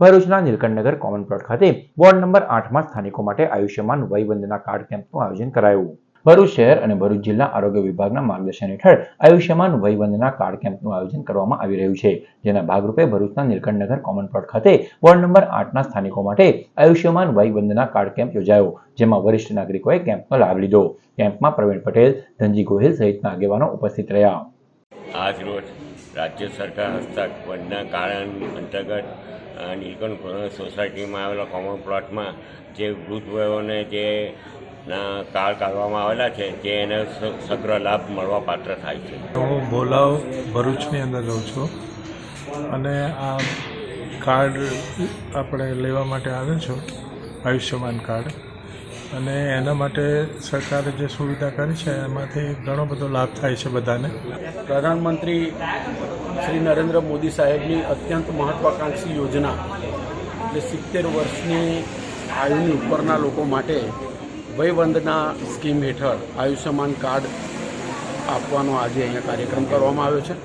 ભરૂચના Nilkanthnagar common plot ખાતે ward number આઠમાં સ્થાનિકો માટે આયુષ્યમાન વયવંદના કાર્ડ કેમ્પનું આયોજન કરાયું. ભરૂચ શહેર અને ભરૂચ જિલ્લા આરોગ્ય વિભાગના માર્ગદર્શન હેઠળ આયુષ્યમાન વયવંદના કાર્ડ કેમ્પનું આયોજન કરવામાં આવી રહ્યું છે, જેના ભાગરૂપે ભરૂચના નીલકંઠનગર કોમન પ્લોટ ખાતે વોર્ડ નંબર આઠના સ્થાનિકો માટે આયુષ્યમાન વયવંદના કાર્ડ કેમ્પ યોજાયો, જેમાં વરિષ્ઠ નાગરિકોએ કેમ્પનો લાભ લીધો. કેમ્પમાં પ્રવીણ પટેલ, ધનજી ગોહિલ સહિતના આગેવાનો ઉપસ્થિત રહ્યા. આજ રોજ રાજ્ય સરકાર હસ્તકના કારણ અંતર્ગત નીલકંઠ સોસાયટીમાં આવેલા કોમન પ્લોટમાં જે વૃદ્ધ વયોને જે ના કાર્ડ કાઢવામાં આવેલા છે, જે એને સગ્ર લાભ મળવા પાત્ર થાય છે. હું બોલાવ ભરૂચની અંદર રહું છું અને આ કાર્ડ આપણે લેવા માટે આવ્યો છું, આયુષ્યમાન કાર્ડ. અને એના માટે સરકારે જે સુવિધા કરી છે, એમાંથી ઘણો બધો લાભ થાય છે બધાને. પ્રધાનમંત્રી શ્રી નરેન્દ્ર મોદી સાહેબની અત્યંત મહત્વાકાંક્ષી યોજના એટલે સિત્તેર વર્ષની આયુની ઉપરના લોકો માટે વયવંદના સ્કીમ હેઠળ આયુષ્યમાન કાર્ડ આપવાનો આજે અહીંયા કાર્યક્રમ કરવામાં આવ્યો છે.